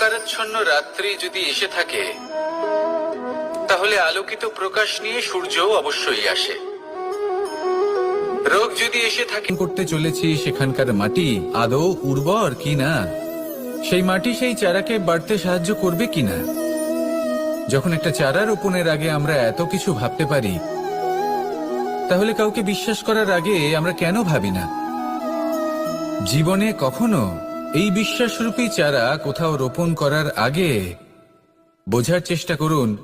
অন্ধকারাচ্ছন্ন রাত্রি যদি এসে থাকে, তাহলে আলোকিত প্রকাশ নিয়ে সূর্যও অবশ্যই আসে। রোগ যদি এসে থাকে করতে চলেছি সেখানকার মাটি। আদৌ উর্বর কি না? সেই মাটি সেই চারাকে বাড়তে সাহায্য করবে কিনা যখন একটা চারা রোপণের আগে আমরা এত কিছু ভাবতে পারি, তাহলে কাউকে বিশ্বাস করার আগে আমরা কেন ভাবি না? জীবনে কখনো এই বিশ্বাসরূপী চারা কোথাও রোপণ করার আগে বোঝার চেষ্টা করুন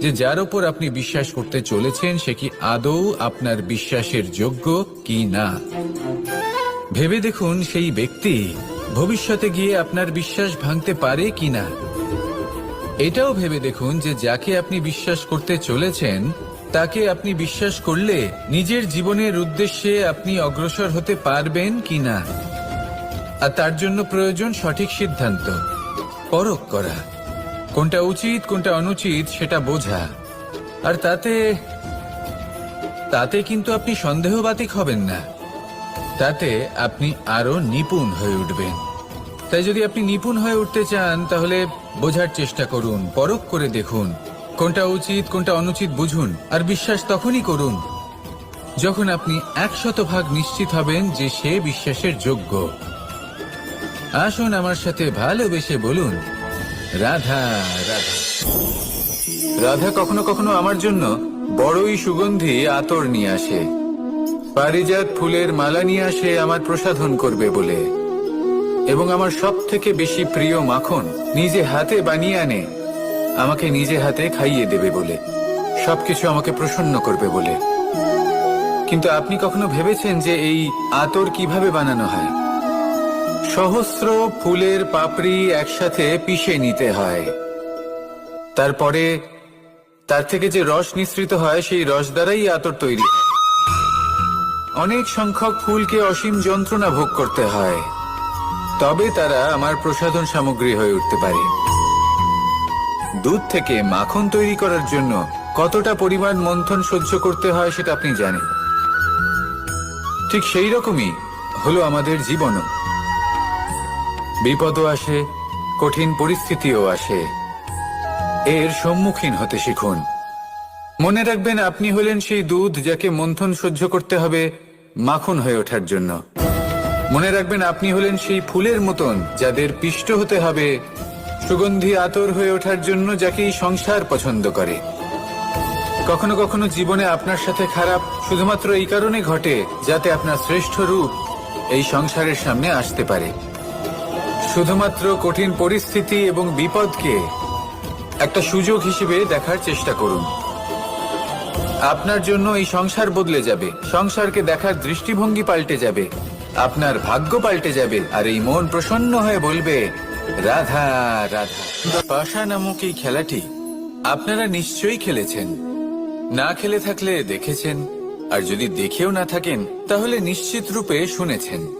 যে যার ওপর আপনি বিশ্বাস করতে চলেছেন, সে কি আদৌ আপনার বিশ্বাসের যোগ্য কি না। ভেবে দেখুন সেই ব্যক্তি ভবিষ্যতে গিয়ে আপনার বিশ্বাস ভাঙতে পারে কি না। এটাও ভেবে দেখুন যে যাকে আপনি বিশ্বাস করতে চলেছেন, তাকে আপনি বিশ্বাস করলে নিজের জীবনের উদ্দেশ্যে আপনি অগ্রসর হতে পারবেন কি না। আর তার জন্য প্রয়োজন সঠিক সিদ্ধান্ত। পরখ করা। কোনটা উচিত, কোনটা অনুচিত, সেটা বোঝা। আর তাতে তাতে কিন্তু আপনি সন্দেহবাতিক হবেন না। তাতে আপনি আরও নিপুণ হয়ে উঠবেন। তাই যদি আপনি নিপুণ হয়ে উঠতে চান, তাহলে বোঝার চেষ্টা করুন, পরখ করে দেখুন। কোনটা উচিত, কোনটা অনুচিত বুঝুন, আর বিশ্বাস তখনই করুন, যখন আপনি একশত ভাগ নিশ্চিত হবেন যে সে বিশ্বাসের যোগ্য। আসুন আমার সাথে ভালোবেসে বলুন, রাধা রাধা। রাধা কখনো কখনো আমার জন্য বড়ই সুগন্ধি আতর নিয়ে আসে। পারিজাত ফুলের মালা নিয়ে আসে আমার প্রসাধন করবে বলে। এবং আমার সব থেকে বেশি প্রিয় মাখন নিজে হাতে বানিয়ে আনে, আমাকে নিজে হাতে খাইয়ে দেবে বলে। সবকিছু আমাকে প্রসন্ন করবে বলে। কিন্তু আপনি কখনো ভেবেছেন যে এই আতর কীভাবে বানানো হয়? সহস্র ফুলের পাপড়ি একসাথে পিষে নিতে হয়। তারপরে তার থেকে যে রস নিঃসৃত হয়, সেই রস দ্বারাই আতর তৈরি অনেক সংখ্যক ফুলকে অসীম যন্ত্রণা ভোগ করতে হয়। তবে তারা আমার প্রসাধন সামগ্রী হয়ে উঠতে পারে। দুধ থেকে মাখন তৈরি করার জন্য কতটা পরিমাণ মন্থন সহ্য করতে হয়, সেটা আপনি জানেন। ঠিক সেই রকমই হলো আমাদের জীবনও। বিপদও আসে, কঠিন পরিস্থিতিও আসে। এর সম্মুখীন হতে শিখুন। মনে রাখবেন আপনি হলেন সেই দুধ যাকে মন্থন সহ্য করতে হবে মাখন হয়ে ওঠার জন্য। মনে রাখবেন আপনি হলেন সেই ফুলের মতন যাদের পিষ্ট হতে হবে, সুগন্ধি আতর হয়ে ওঠার জন্য যাকে সংসার পছন্দ করে। কখনো কখনো জীবনে আপনার সাথে খারাপ শুধুমাত্র এই কারণে ঘটে যাতে আপনার শ্রেষ্ঠ রূপ এই সংসারের সামনে আসতে পারে। শুধুমাত্র কঠিন পরিস্থিতি এবং বিপদকে একটা সুযোগ হিসেবে দেখার চেষ্টা করুন। আপনার জন্য এই সংসার বদলে যাবে। সংসারকে দেখার দৃষ্টিভঙ্গি পাল্টে যাবে। আপনার ভাগ্য পাল্টে যাবে। আর এই মন প্রসন্ন হয়ে বলবে, রাধা রাধা। পাশা নামক এই খেলাটি আপনারা নিশ্চয়ই খেলেছেন। না খেলে থাকলে দেখেছেন। আর যদি দেখেও না থাকেন, তাহলে নিশ্চিত রূপে শুনেছেন।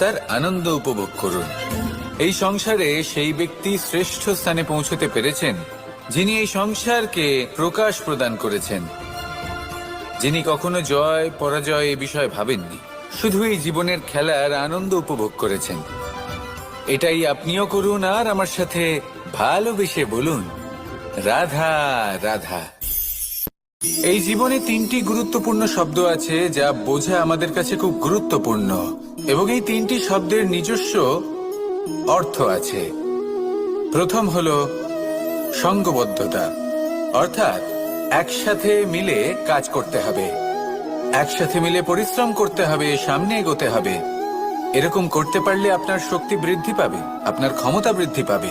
তার আনন্দ উপভোগ করুন। এই সংসারে সেই ব্যক্তি শ্রেষ্ঠ স্থানে পৌঁছতে পেরেছেন, যিনি এই সংসারকে প্রকাশ প্রদান করেছেন। যিনি কখনো জয়, পরাজয় এ বিষয়ে ভাবেননি শুধু এই জীবনের খেলার আনন্দ উপভোগ করেছেন। এটাই আপনিও করুন আর আমার সাথে ভালোবেসে বলুন, রাধা রাধা। এই জীবনে তিনটি গুরুত্বপূর্ণ শব্দ আছে যা বোঝা আমাদের কাছে খুব গুরুত্বপূর্ণ। এবং এই তিনটি শব্দের নিজস্ব অর্থ আছে। প্রথম হল সঙ্গবদ্ধতা, অর্থাৎ একসাথে মিলে কাজ করতে হবে। একসাথে মিলে পরিশ্রম করতে হবে, সামনে এগোতে হবে। এরকম করতে পারলে আপনার শক্তি বৃদ্ধি পাবে, আপনার ক্ষমতা বৃদ্ধি পাবে।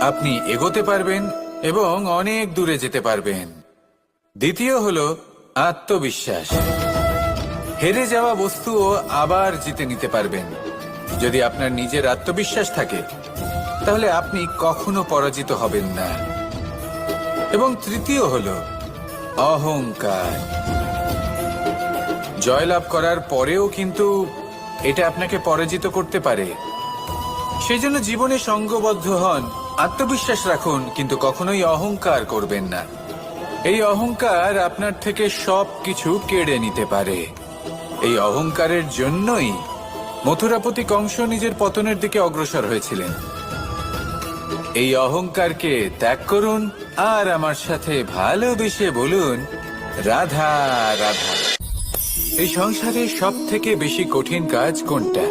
আপনি এগোতে পারবেন এবং অনেক দূরে যেতে পারবেন। দ্বিতীয় হল আত্মবিশ্বাস। হেরে যাওয়া বস্তুও আবার জিতে নিতে পারবেন। যদি আপনার নিজের আত্মবিশ্বাস থাকে, তাহলে আপনি কখনো পরাজিত হবেন না। এবং তৃতীয় হল, অহংকার। জয়লাভ করার পরেও কিন্তু এটা আপনাকে পরাজিত করতে পারে। সেই জন্য জীবনে সঙ্গবদ্ধ হন, আত্মবিশ্বাস রাখুন, কিন্তু কখনোই অহংকার করবেন না। এই অহংকার আপনার থেকে সব কিছু কেড়ে নিতে পারে। এই অহংকারের জন্যই মথুরাপতি কংস নিজের পতনের দিকে অগ্রসর হয়েছিলেন। এই অহংকারকে ত্যাগ করুন আর আমার সাথে ভালোবেসে বলুন, রাধা রাধা। এই সংসারে সব থেকে বেশি কঠিন কাজ কোনটা?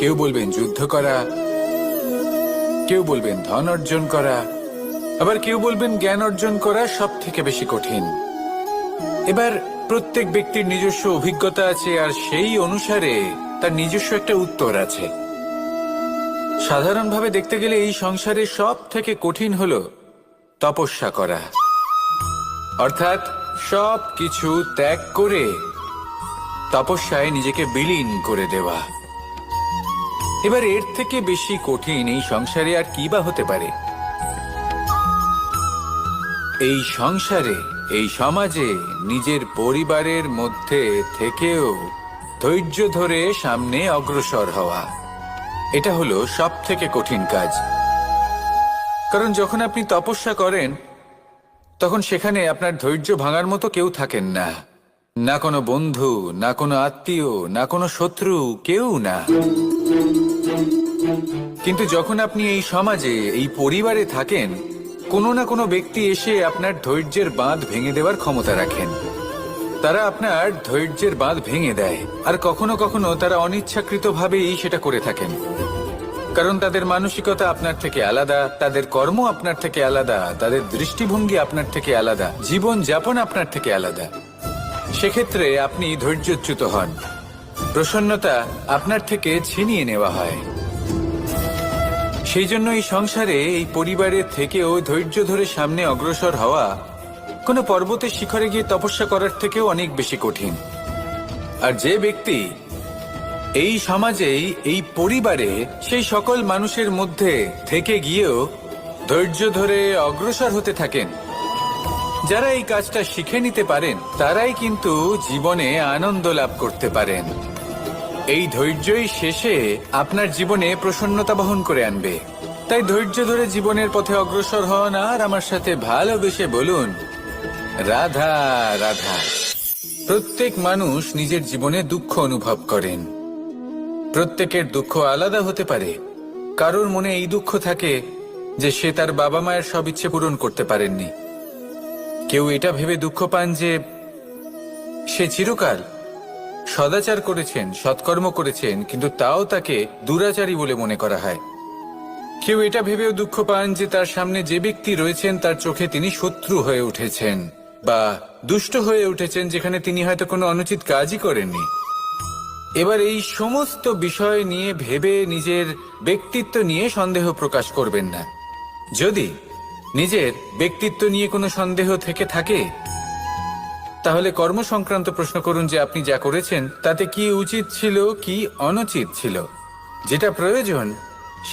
কেউ বলবেন যুদ্ধ করা, কেউ বলবেন ধন অর্জন করা, আবার কেউ বলবেন জ্ঞান অর্জন করা সব থেকে বেশি কঠিন। এবার প্রত্যেক ব্যক্তির নিজস্ব অভিজ্ঞতা আছে আর সেই অনুসারে তার নিজস্ব একটা উত্তর আছে। সাধারণভাবে দেখতে গেলে এই সংসারে সব থেকে কঠিন হল তপস্যা করা। অর্থাৎ সব কিছু ত্যাগ করে তপস্যায় নিজেকে বিলীন করে দেওয়া। এবার এর থেকে বেশি কঠিন এই সংসারে আর কি বা হতে পারে? এই সংসারে এই সমাজে নিজের পরিবারের মধ্যে থেকেও ধৈর্য ধরে সামনে অগ্রসর হওয়া। এটা হলো সব থেকে কঠিন কাজ। কারণ যখন আপনি তপস্যা করেন, তখন সেখানে আপনার ধৈর্য ভাঙার মতো কেউ থাকেন না। না কোনো বন্ধু, না কোনো আত্মীয়, না কোনো শত্রু, কেউ না। কিন্তু যখন আপনি এই সমাজে, এই পরিবারে থাকেন কোনো না কোনো ব্যক্তি এসে আপনার ধৈর্যের বাঁধ ভেঙে দেওয়ার ক্ষমতা রাখেন। তারা আপনার ধৈর্যের বাঁধ ভেঙে দেয়, আর কখনো কখনো তারা অনিচ্ছাকৃতভাবেই সেটা করে থাকেন। কারণ তাদের মানসিকতা আপনার থেকে আলাদা, তাদের কর্ম আপনার থেকে আলাদা, তাদের দৃষ্টিভঙ্গি আপনার থেকে আলাদা, জীবন যাপন আপনার থেকে আলাদা। সেক্ষেত্রে আপনি ধৈর্যচ্যুত হন। প্রসন্নতা আপনার থেকে ছিনিয়ে নেওয়া হয়। সেই জন্য এই সংসারে এই পরিবারের থেকেও ধৈর্য ধরে সামনে অগ্রসর হওয়া কোনো পর্বতের শিখরে গিয়ে তপস্যা করার থেকেও অনেক বেশি কঠিন। আর যে ব্যক্তি এই সমাজেই, এই পরিবারে, সেই সকল মানুষের মধ্যে থেকে গিয়েও ধৈর্য ধরে অগ্রসর হতে থাকেন। যারা এই কাজটা শিখে নিতে পারেন, তারাই কিন্তু জীবনে আনন্দ লাভ করতে পারেন। এই ধৈর্যই শেষে আপনার জীবনে প্রসন্নতা বহন করে আনবে। তাই ধৈর্য ধরে জীবনের পথে অগ্রসর হন আর আমার সাথে ভালোবেসে বলুন, রাধা রাধা। প্রত্যেক মানুষ নিজের জীবনে দুঃখ অনুভব করেন। প্রত্যেকের দুঃখ আলাদা হতে পারে। কারোর মনে এই দুঃখ থাকে যে সে তার বাবা মায়ের সব ইচ্ছে পূরণ করতে পারেননি। কেউ এটা ভেবে দুঃখ পান যে সে চিরকাল সদাচার করেছেন, সৎকর্ম করেছেন, কিন্তু তাও তাকে দুরাচারী বলে মনে করা হয়। কেউ এটা ভেবেও দুঃখ পান যে তার সামনে যে ব্যক্তি রয়েছেন, তার চোখে তিনি শত্রু হয়ে উঠেছেন, বা দুষ্ট হয়ে উঠেছেন, যেখানে তিনি হয়তো কোনো অনুচিত কাজই করেননি। এবার এই সমস্ত বিষয় নিয়ে ভেবে নিজের ব্যক্তিত্ব নিয়ে সন্দেহ প্রকাশ করবেন না। যদি নিজের ব্যক্তিত্ব নিয়ে কোনো সন্দেহ থেকে থাকে তাহলে কর্ম সংক্রান্ত প্রশ্ন করুন যে আপনি যা করেছেন, তাতে কি উচিত ছিল, কি অনুচিত ছিল? যেটা প্রয়োজন,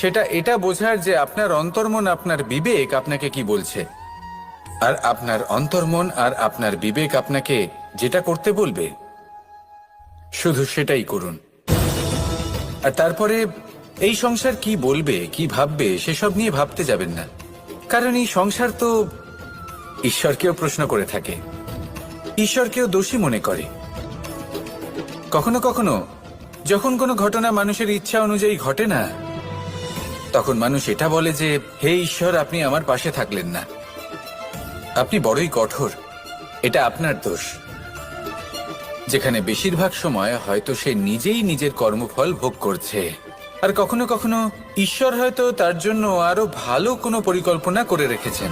সেটা এটা বোঝার যে আপনার অন্তর্মন, আপনার বিবেক আপনাকে কি বলছে। আর আপনার অন্তর্মন আর আপনার বিবেক আপনাকে যেটা করতে বলবে, শুধু সেটাই করুন। আর তারপরে, এই সংসার কি বলবে, কি ভাববে, সেসব নিয়ে ভাবতে যাবেন না। কারণ এই সংসার তো ঈশ্বরকেও প্রশ্ন করে থাকে। ঈশ্বরকেও দোষী মনে করে। কখনো কখনো যখন কোনো ঘটনা মানুষের ইচ্ছা অনুযায়ী ঘটে না, তখন মানুষ এটা বলে যে, হে ঈশ্বর, আপনি আমার পাশে থাকলেন না। আপনি বড়ই কঠোর। এটা আপনার দোষ। যেখানে বেশিরভাগ সময় হয়তো সে নিজেই নিজের কর্মফল ভোগ করছে। আর কখনো কখনো ঈশ্বর হয়তো তার জন্য আরও ভালো কোনো পরিকল্পনা করে রেখেছেন।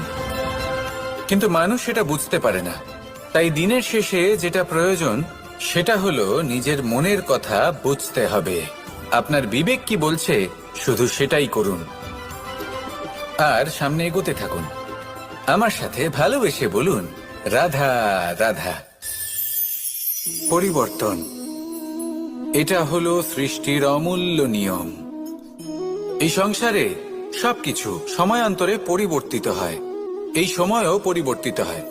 কিন্তু মানুষ সেটা বুঝতে পারে না। তাই দিনের শেষে যেটা প্রয়োজন, সেটা হলো নিজের মনের কথা বুঝতে হবে। আপনার বিবেক কি বলছে, শুধু সেটাই করুন। আর সামনে এগোতে থাকুন। আমার সাথে ভালোবেসে বলুন, রাধা রাধা। পরিবর্তন। এটা হলো সৃষ্টির অমূল্য নিয়ম। এই সংসারে সবকিছু সময়ান্তরে পরিবর্তিত হয়। এই সময়ও পরিবর্তিত হয়।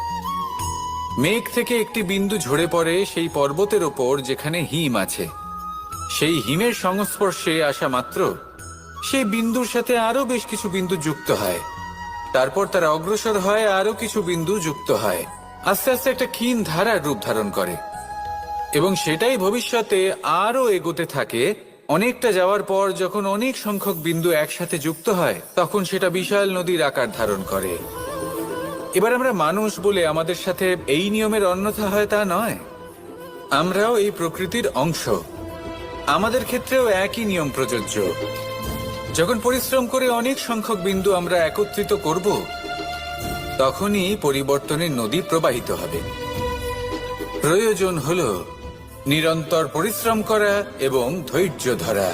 মেঘ থেকে একটি বিন্দু ঝরে পড়ে সেই পর্বতের ওপর যেখানে হিম আছে। সেই হিমের সংস্পর্শে আসা মাত্র সেই বিন্দুর সাথে আরও বেশ কিছু বিন্দু যুক্ত হয়। তারপর তারা অগ্রসর হয় আরও কিছু বিন্দু যুক্ত হয়। আস্তে আস্তে একটা ক্ষীণ ধারার রূপ ধারণ করে। এবং সেটাই ভবিষ্যতে আরও এগোতে থাকে। অনেকটা যাওয়ার পর যখন অনেক সংখ্যক বিন্দু একসাথে যুক্ত হয়, তখন সেটা বিশাল নদীর আকার ধারণ করে। এবার আমরা মানুষ বলে আমাদের সাথে এই নিয়মের অন্যথা হয় তা নয়। আমরাও এই প্রকৃতির অংশ। আমাদের ক্ষেত্রেও একই নিয়ম প্রযোজ্য। যখন পরিশ্রম করে অনেক সংখ্যক বিন্দু আমরা একত্রিত করব, তখনই পরিবর্তনের নদী প্রবাহিত হবে। প্রয়োজন হল নিরন্তর পরিশ্রম করা এবং ধৈর্য ধরা।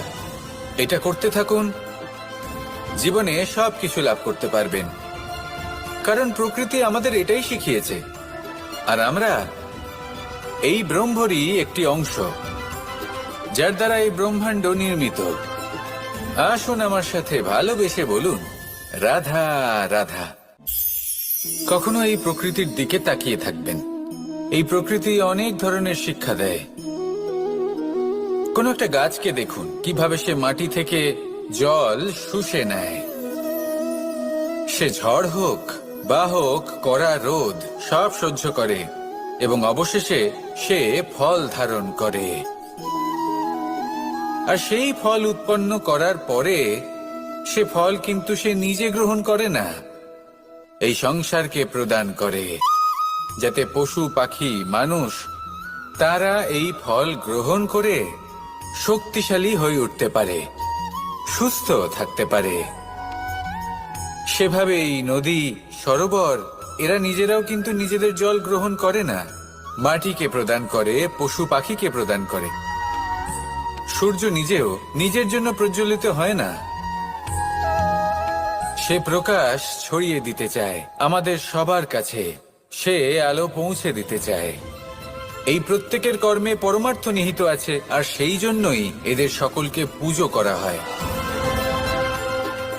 এটা করতে থাকুন। জীবনে সব কিছু লাভ করতে পারবেন। কারণ প্রকৃতি আমাদের এটাই শিখিয়েছে। আর আমরা এই ব্রহ্মরই একটি অংশ, যার দ্বারা এই ব্রহ্মাণ্ড নির্মিত। আসুন আমার সাথে ভালোবেসে বলুন, রাধা রাধা। কখনো এই প্রকৃতির দিকে তাকিয়ে থাকবেন। এই প্রকৃতি অনেক ধরনের শিক্ষা দেয়। কোন একটা গাছকে দেখুন, কীভাবে সে মাটি থেকে জল শুষে নেয়। সে ঝড় হোক বা হোক কড়া রোদ, সব সহ্য করে এবং অবশেষে সে ফল ধারণ করে। আর সেই ফল উৎপন্ন করার পরে সে ফল কিন্তু সে নিজে গ্রহণ করে না, এই সংসারকে প্রদান করে, যাতে পশু, পাখি, মানুষ তারা এই ফল গ্রহণ করে শক্তিশালী হয়ে উঠতে পারে, সুস্থ থাকতে পারে। সেভাবে এই নদী সরোবর, এরা নিজেরাও কিন্তু নিজেদের জল গ্রহণ করে না। মাটিকে প্রদান করে, পশু পাখিকে প্রদান করে। সূর্য নিজেও নিজের জন্য প্রজ্বলিত হয় না। সে প্রকাশ ছড়িয়ে দিতে চায়, আমাদের সবার কাছে। সে আলো পৌঁছে দিতে চায়। এই প্রত্যেকের কর্মে পরমার্থ নিহিত আছে, আর সেই জন্যই এদের সকলকে পুজো করা হয়।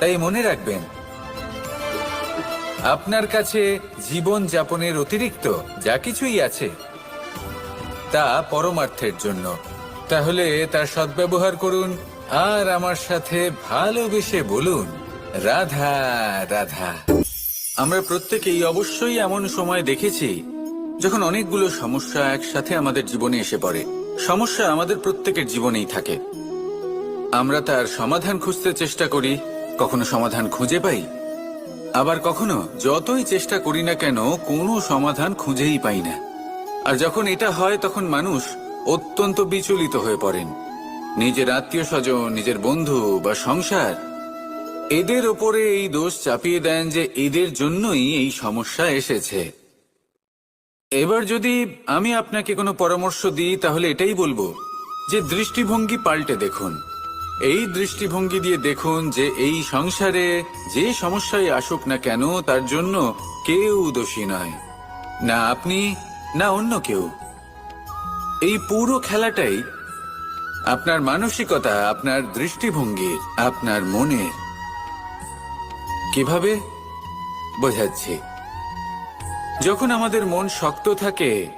তাই মনে রাখবেন আপনার কাছে জীবন যাপনের অতিরিক্ত যা কিছুই আছে, তা পরমার্থের জন্য। তাহলে তার সদ্ব্যবহার করুন আর আমার সাথে ভালোবেসে বলুন, রাধা রাধা। আমরা প্রত্যেকেই অবশ্যই এমন সময় দেখেছি যখন অনেকগুলো সমস্যা একসাথে আমাদের জীবনে এসে পড়ে। সমস্যা আমাদের প্রত্যেকের জীবনেই থাকে। আমরা তার সমাধান খুঁজতে চেষ্টা করি, কখনো সমাধান খুঁজে পাই আবার কখনো যতই চেষ্টা করি না কেন, কোনো সমাধান খুঁজেই পাই না। আর যখন এটা হয়, তখন মানুষ অত্যন্ত বিচলিত হয়ে পড়েন। নিজের আত্মীয় স্বজন, নিজের বন্ধু বা সংসার, এদের ওপরে এই দোষ চাপিয়ে দেন যে এদের জন্যই এই সমস্যা এসেছে। এবার যদি আমি আপনাকে কোনো পরামর্শ দিই, তাহলে এটাই বলব যে দৃষ্টিভঙ্গি পাল্টে দেখুন। এই দৃষ্টিভঙ্গি দিয়ে দেখুন যে এই সংসারে যে সমস্যায় আসুক না কেন, তার জন্য কেউ দোষী নয়। না আপনি, না অন্য কেউ। এই পুরো খেলাটাই আপনার মানসিকতা, আপনার দৃষ্টিভঙ্গির আপনার মনের কীভাবে বোঝাচ্ছি? যখন আমাদের মন শক্ত থাকে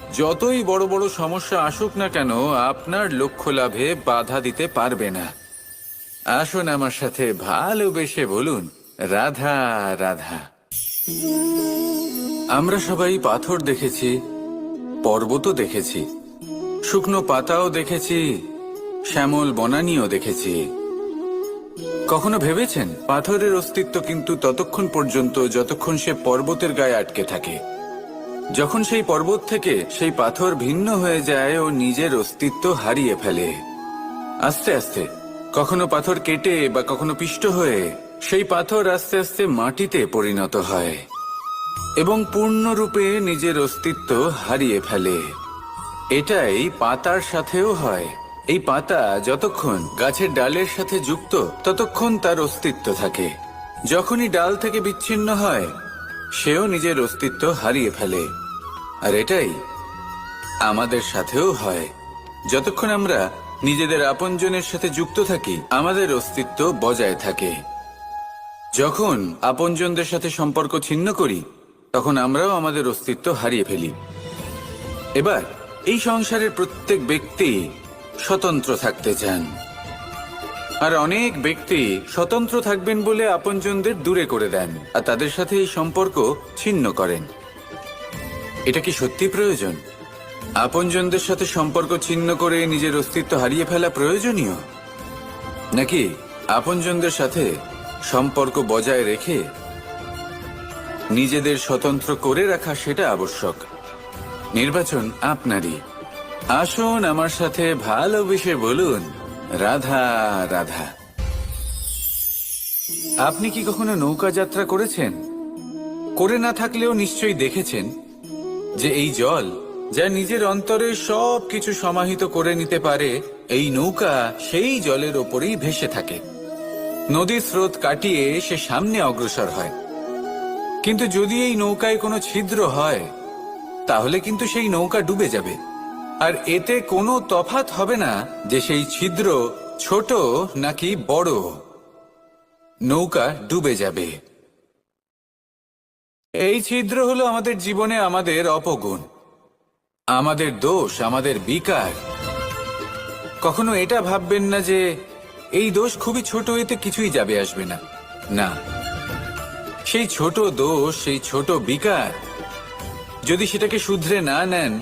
যতই বড় বড় সমস্যা আসুক না কেন, আপনার লক্ষ্য লাভে বাধা দিতে পারবে না। আসুন আমার সাথে ভালোবেসে বলুন, রাধা রাধা। আমরা সবাই পাথর দেখেছি, পর্বতও দেখেছি, শুকনো পাতাও দেখেছি, শ্যামল বনানিও দেখেছি। কখনো ভেবেছেন? পাথরের অস্তিত্ব কিন্তু ততক্ষণ পর্যন্ত, যতক্ষণ সে পর্বতের গায়ে আটকে থাকে। যখন সেই পর্বত থেকে সেই পাথর ভিন্ন হয়ে যায় ও নিজের অস্তিত্ব হারিয়ে ফেলে। আস্তে আস্তে, কখনো পাথর কেটে বা কখনো পিষ্ট হয়ে, সেই পাথর আস্তে আস্তে মাটিতে পরিণত হয় এবং পূর্ণরূপে নিজের অস্তিত্ব হারিয়ে ফেলে। এটাই পাতার সাথেও হয়। এই পাতা যতক্ষণ গাছের ডালের সাথে যুক্ত, ততক্ষণ তার অস্তিত্ব থাকে। যখনই ডাল থেকে বিচ্ছিন্ন হয় সেও নিজের অস্তিত্ব হারিয়ে ফেলে। আর এটাই আমাদের সাথেও হয়। যতক্ষণ আমরা নিজেদের আপনজনের সাথে যুক্ত থাকি, আমাদের অস্তিত্ব বজায় থাকে। যখন আপনজনদের সাথে সম্পর্ক ছিন্ন করি, তখন আমরাও আমাদের অস্তিত্ব হারিয়ে ফেলি। এবার এই সংসারের প্রত্যেক ব্যক্তি স্বতন্ত্র থাকতে চান। আর অনেক ব্যক্তি স্বতন্ত্র থাকবেন বলে আপনজনদের দূরে করে দেন আর তাদের সাথে এই সম্পর্ক ছিন্ন করেন। এটা কি সত্যি প্রয়োজন? আপনজনদের সাথে সম্পর্ক ছিন্ন করে নিজের অস্তিত্ব হারিয়ে ফেলা প্রয়োজনীয়? নাকি আপনজনদের সাথে সম্পর্ক বজায় রেখে নিজেদের স্বতন্ত্র করে রাখা সেটা আবশ্যক? নির্বাচন আপনারই। আসুন আমার সাথে ভালোবেসে বলুন। রাধা রাধা। আপনি কি কখনো নৌকা যাত্রা করেছেন? করে না থাকলেও নিশ্চয়ই দেখেছেন যে এই জল যা নিজের অন্তরে সব কিছু সমাহিত করে নিতে পারে, এই নৌকা সেই জলের ওপরেই ভেসে থাকে। নদীর স্রোত কাটিয়ে সে সামনে অগ্রসর হয়। কিন্তু যদি এই নৌকায় কোনো ছিদ্র হয়, তাহলে কিন্তু সেই নৌকা ডুবে যাবে। আর এতে কোনো তফাত হবে না যে সেই ছিদ্র ছোট নাকি বড়। নৌকা ডুবে যাবে। এই ছিদ্র হলো আমাদের জীবনে আমাদের অপগুণ। আমাদের দোষ, আমাদের বিকার। কখনো এটা ভাববেন না যে এই দোষ খুবই ছোট, এতে কিছুই যাবে আসবে না। না। সেই ছোট দোষ, সেই ছোট বিকার যদি সেটাকে শুধরে না নেন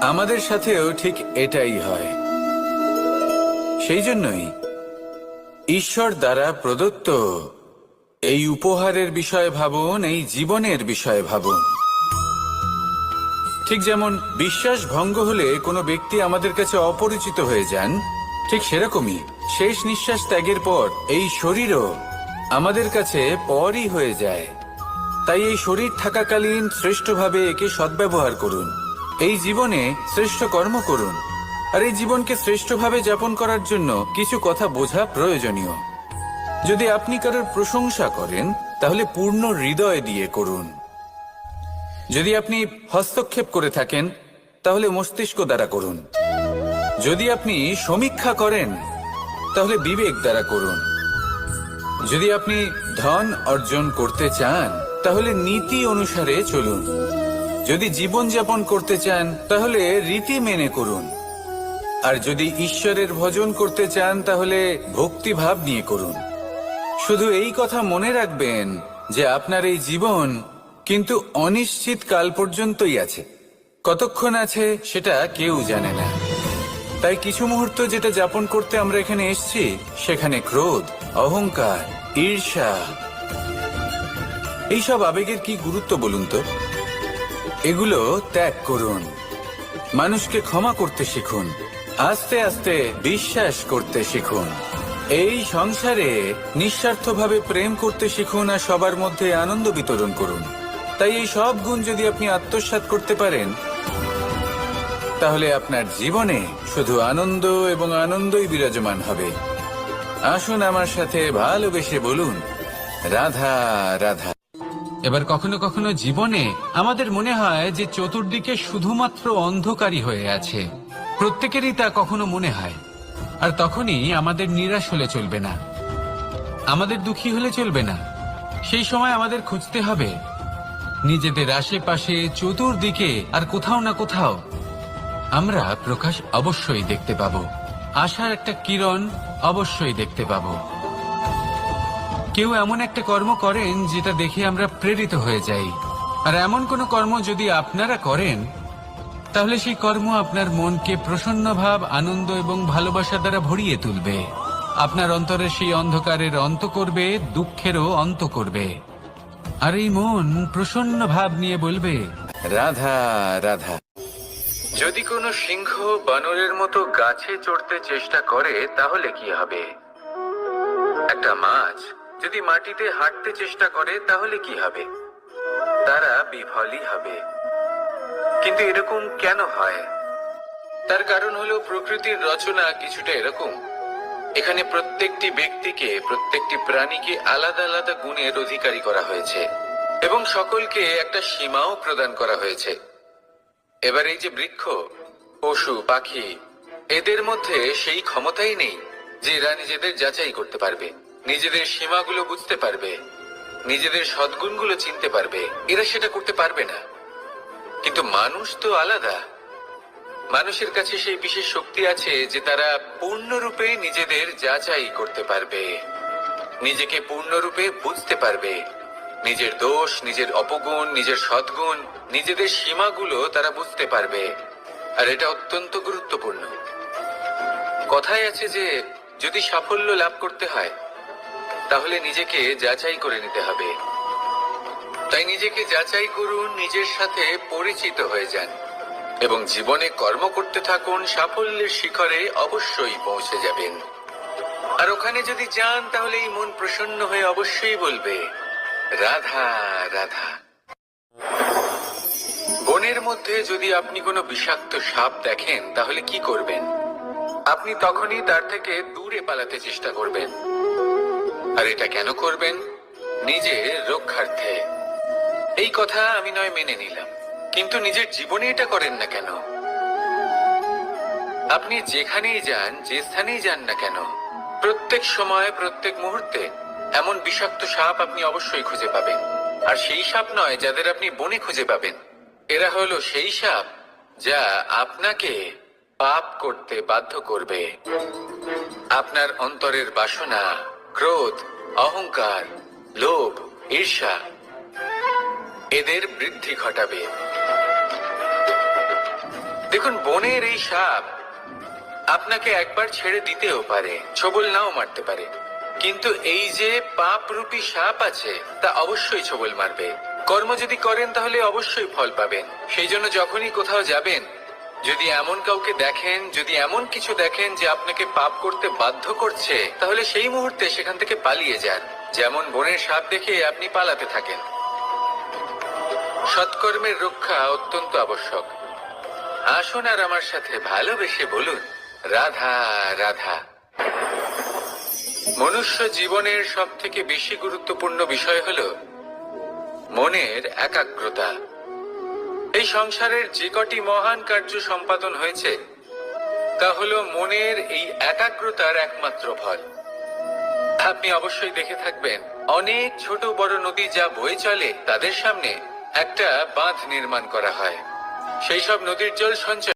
আমাদের সাথেও ঠিক এটাই হয়। সেই জন্যই ঈশ্বর দ্বারা প্রদত্ত এই উপহারের বিষয়ে ভাবুন, এই জীবনের বিষয়ে ভাবুন। ঠিক যেমন বিশ্বাস ভঙ্গ হলে কোনো ব্যক্তি আমাদের কাছে অপরিচিত হয়ে যান, ঠিক সেরকমই শেষ নিঃশ্বাস ত্যাগের পর এই শরীরও আমাদের কাছে পরই হয়ে যায়। তাই এই শরীর থাকাকালীন শ্রেষ্ঠভাবে একে সদ্ব্যবহার করুন। এই জীবনে শ্রেষ্ঠ কর্ম করুন। আর এই জীবনকে শ্রেষ্ঠভাবে যাপন করার জন্য কিছু কথা বোঝা প্রয়োজনীয়। যদি আপনি কারোর প্রশংসা করেন, তাহলে পূর্ণ হৃদয় দিয়ে করুন। যদি আপনি হস্তক্ষেপ করে থাকেন, তাহলে মস্তিষ্ক দ্বারা করুন। যদি আপনি সমীক্ষা করেন, তাহলে বিবেক দ্বারা করুন। যদি আপনি ধন অর্জন করতে চান তাহলে নীতি অনুসারে চলুন। যদি জীবন যাপন করতে চান, তাহলে রীতি মেনে করুন। আর যদি ঈশ্বরের ভজন করতে চান, তাহলে ভক্তিভাব নিয়ে করুন। শুধু এই কথা মনে রাখবেন যে আপনার এই জীবন কিন্তু অনিশ্চিত কাল পর্যন্তই আছে। কতক্ষণ আছে সেটা কেউ জানে না। তাই কিছু মুহূর্ত যেটা যাপন করতে আমরা এখানে এসেছি, সেখানে ক্রোধ, অহংকার, ঈর্ষা এইসব আবেগের কি গুরুত্ব বলুন তো? এগুলো ত্যাগ করুন। মানুষকে ক্ষমা করতে শিখুন। আস্তে আস্তে বিশ্বাস করতে শিখুন। এই সংসারে নিঃস্বার্থভাবে প্রেম করতে শিখুন আর সবার মধ্যে আনন্দ বিতরণ করুন। তাই এই সব গুণ যদি আপনি আত্মসাৎ করতে পারেন, তাহলে আপনার জীবনে শুধু আনন্দ এবং আনন্দই বিরাজমান হবে। আসুন আমার সাথে ভালোবেসে বলুন, রাধা রাধা। এবার কখনো কখনো জীবনে আমাদের মনে হয় যে চতুর্দিকে শুধুমাত্র অন্ধকারই হয়ে আছে। প্রত্যেকেরই তা কখনো মনে হয়। আর তখনই আমাদের নিরাশ হলে চলবে না। আমাদের দুঃখী হলে চলবে না। সেই সময় আমাদের খুঁজতে হবে। নিজেদের আশেপাশে চতুর্দিকে আর কোথাও না কোথাও আমরা প্রকাশ অবশ্যই দেখতে পাবো। আশার একটা কিরণ অবশ্যই দেখতে পাবো। কেউ এমন একটা কর্ম করেন যেটা দেখে আমরা প্রেরিত হয়ে যাই। আর এমন কোনো কর্ম যদি আপনারা করেন, তাহলে সেই কর্ম আপনার মনকে প্রসন্ন ভাব, আনন্দ এবং ভালোবাসা দ্বারা ভরিয়ে তুলবে। আপনার অন্তরের সেই অন্ধকারের অন্ত করবে, দুঃখেরও অন্ত করবে। আর এই মন প্রসন্ন ভাব নিয়ে বলবে, রাধা রাধা। যদি কোনো সিংহ বানরের মতো গাছে চড়তে চেষ্টা করে, তাহলে কি হবে? একটা মাছ যদি মাটিতে হাঁটতে চেষ্টা করে, তাহলে কি হবে? তারা বিফলই হবে। কিন্তু এরকম কেন হয়? তার কারণ হলো প্রকৃতির রচনা কিছুটা এরকম। এখানে প্রত্যেকটি ব্যক্তিকে, প্রত্যেকটি প্রাণীকে আলাদা আলাদা গুণের অধিকারী করা হয়েছে এবং সকলকে একটা সীমাও প্রদান করা হয়েছে। এবার এই যে বৃক্ষ, পশু, পাখি, এদের মধ্যে সেই ক্ষমতাই নেই যে এরা নিজেদের যাচাই করতে পারবে। নিজেদের সীমাগুলো বুঝতে পারবে, নিজেদের সদ্গুণগুলো চিনতে পারবে, এরা সেটা করতে পারবে না। কিন্তু মানুষ তো আলাদা। মানুষের কাছে সেই বিশেষ শক্তি আছে যে তারা পূর্ণরূপে নিজেদের যাচাই করতে পারবে, নিজেকে পূর্ণরূপে বুঝতে পারবে। নিজের দোষ, নিজের অপগুণ, নিজের সদ্গুণ, নিজেদের সীমাগুলো তারা বুঝতে পারবে। আর এটা অত্যন্ত গুরুত্বপূর্ণ। কথায় আছে যে, যদি সাফল্য লাভ করতে হয় তাহলে নিজেকে যাচাই করে নিতে হবে। তাই নিজেকে যাচাই করুন, নিজের সাথে পরিচিত হয়ে যান এবং জীবনে কর্ম করতে থাকুন, সাফল্যের শিখরে অবশ্যই পৌঁছে যাবেন। আর ওখানে যদি যান, তাহলে এই মন প্রসন্ন হয়ে অবশ্যই বলবে, রাধা রাধা। বনের মধ্যে যদি আপনি কোনো বিষাক্ত সাপ দেখেন, তাহলে কি করবেন? আপনি তখনই তার থেকে দূরে পালাতে চেষ্টা করবেন। আর এটা কেন করবেন? নিজের রক্ষার্থে। এই কথা আমি নয় মেনে নিলাম। কিন্তু নিজের জীবনে এটা করেন না কেন? আপনি যেখানেই যান, যে স্থানেই যান না কেন, প্রত্যেক সময়, প্রত্যেক মুহূর্তে এমন বিষাক্ত সাপ আপনি অবশ্যই খুঁজে পাবেন। আর সেই সাপ নয় যাদের আপনি বনে খুঁজে পাবেন। এরা হলো সেই সাপ যা আপনাকে পাপ করতে বাধ্য করবে। আপনার অন্তরের বাসনা ক্রোধ, অহংকার, লোভ, ঈর্ষা, এদের বৃদ্ধি ঘটাবে। দেখুন, বনের এই সাপ আপনাকে একবার ছেড়ে দিতেও পারে, ছবল নাও মারতে পারে। কিন্তু এই যে পাপ রূপী সাপ আছে, তা অবশ্যই ছবল মারবে। কর্ম যদি করেন, তাহলে অবশ্যই ফল পাবেন। সেই জন্য যখনই কোথাও যাবেন যদি এমন কাউকে দেখেন, যদি এমন কিছু দেখেন যে আপনাকে পাপ করতে বাধ্য করছে, তাহলে সেই মুহূর্তে সেখান থেকে পালিয়ে যান। যেমন বনের সাপ দেখে আপনি পালাতে থাকেন। সৎকর্মের রক্ষা অত্যন্ত আবশ্যক। আসুন আর আমার সাথে ভালোবেসে বলুন, রাধা রাধা। মনুষ্য জীবনের সব থেকে বেশি গুরুত্বপূর্ণ বিষয় হল মনের একাগ্রতা। এই সংসারের যে কটি মহান কার্য সম্পাদন হয়েছে, তা হলো মনের এই একাগ্রতার একমাত্র ফল। আপনি অবশ্যই দেখে থাকবেন, অনেক ছোট বড় নদী যা বয়ে চলে, তাদের সামনে একটা বাঁধ নির্মাণ করা হয়। সেই সব নদীর জল সঞ্চয়